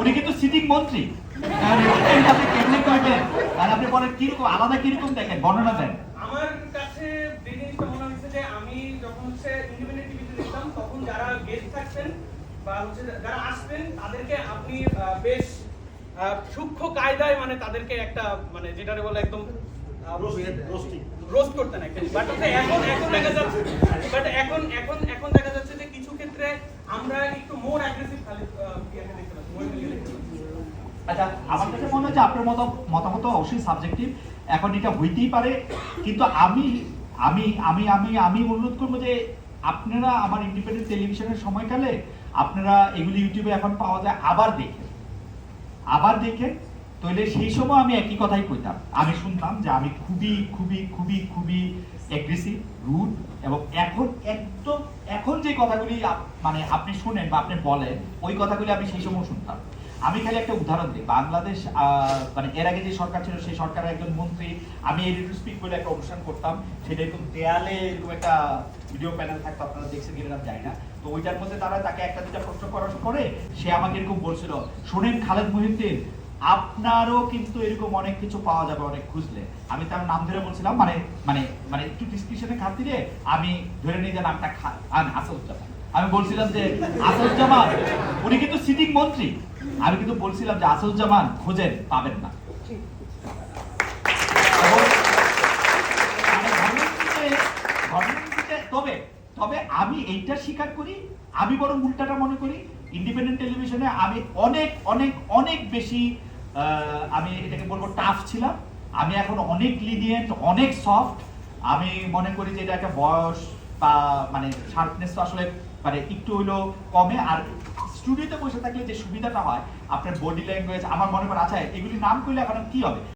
উনি কিন্তু সিটিং মন্ত্রী। আপনি কেমনে করবেন আর আপনি বলেন কীরকম আলাদা কীরকম দেখেন বর্ণনা দেন। আমার কাছে জিনিসটা মনে হচ্ছে যে আমি যখন হচ্ছে ইন্ডিপেন্ডেন্ট টিভিতে দেখতাম তখন যারা গেস্ট থাকতেন বা হচ্ছে যারা আসতেন তাদেরকে আপনি বেশ সূক্ষ্ম কায়দায় মানে তাদেরকে একটা মানে যেটারে বলে একদম রোস্ট করতেন বাট এখন এখন দেখা যাচ্ছে বাট এখন এখন এখন দেখা যাচ্ছে যে কিছু ক্ষেত্রে আমরা একটু মোর অ্যাগ্রেসিভ খালি দেখতে আচ্ছা আমার কাছে মনে যে আপনার মত মতামত অবশ্যই সাবজেক্টিভ এখন এটা হইতেই পারে, কিন্তু আমি আমি আমি আমি আমি অনুরোধ করব যে আপনারা আমার ইন্ডিপেন্ডেন্ট টেলিভিশনের সময়কালে আপনারা এগুলি ইউটিউবে এখন পাওয়া যায়, আবার দেখেন। আবার দেখেন, তাহলে সেই সময় আমি একই কথাই কইতাম। আমি শুনতাম যে আমি খুবই খুবই খুবই খুবই অ্যাগ্রেসিভ রুড এবং এখন এখন যে কথাগুলি মানে আপনি শুনেন বা আপনি বলেন, ওই কথাগুলি আমি সেই সময় শুনতাম। আমি খালি একটা উদাহরণ দিই। বাংলাদেশ মানে এর আগে যে সরকার ছিল, সেই সরকারের একজন মন্ত্রী, আমি এডিটু স্পিক বলে একটা অনুষ্ঠান করতাম। সেটা এরকম দেয়ালে এরকম একটা ভিডিও প্যানেল থাকতো, আপনারা দেখছেন কিনা জানি না। তো ওইটার মধ্যে তারা তাকে একটা দুটা প্রশ্ন করার পরে সে আমাকে এরকম বলছিল, শোনেন খালেদ মহিউদ্দিন আপনারও কিন্তু এরকম অনেক কিছু পাওয়া যাবে, অনেক খুঁজলে। আমি তার নাম ধরে বলছিলাম মানে মানে মানে একটু ডিসক্রিপশনে খাতিরে আমি ধরে নিই যে নামটা খা- আন আসাদুজ্জামান আমি বলছিলাম যে আসাদুজ্জামান উনি কিন্তু সিটিং মন্ত্রী। আমি কিন্তু বলছিলাম যে আসাদুজ্জামান খোঁজেন, পাবেন না। মানে তবে তবে আমি এইটা স্বীকার করি, আমি বরং উল্টাটা মনে করি ইন্ডিপেন্ডেন্ট টেলিভিশনে আমি অনেক অনেক অনেক বেশি আমি এটাকে বলব টাফ ছিলাম। আমি এখন অনেক লিনিয়েন্ট অনেক সফট আমি মনে করি যে এটা একটা বয়স বা মানে শার্পনেস তো আসলে মানে একটু হইলেও কমে। আর স্টুডিওতে বসে থাকলে যে সুবিধাটা হয়, আপনার বডি ল্যাঙ্গুয়েজ আমার মনে করেন আচ্ছা এগুলি নাম করলে এখন কি হবে?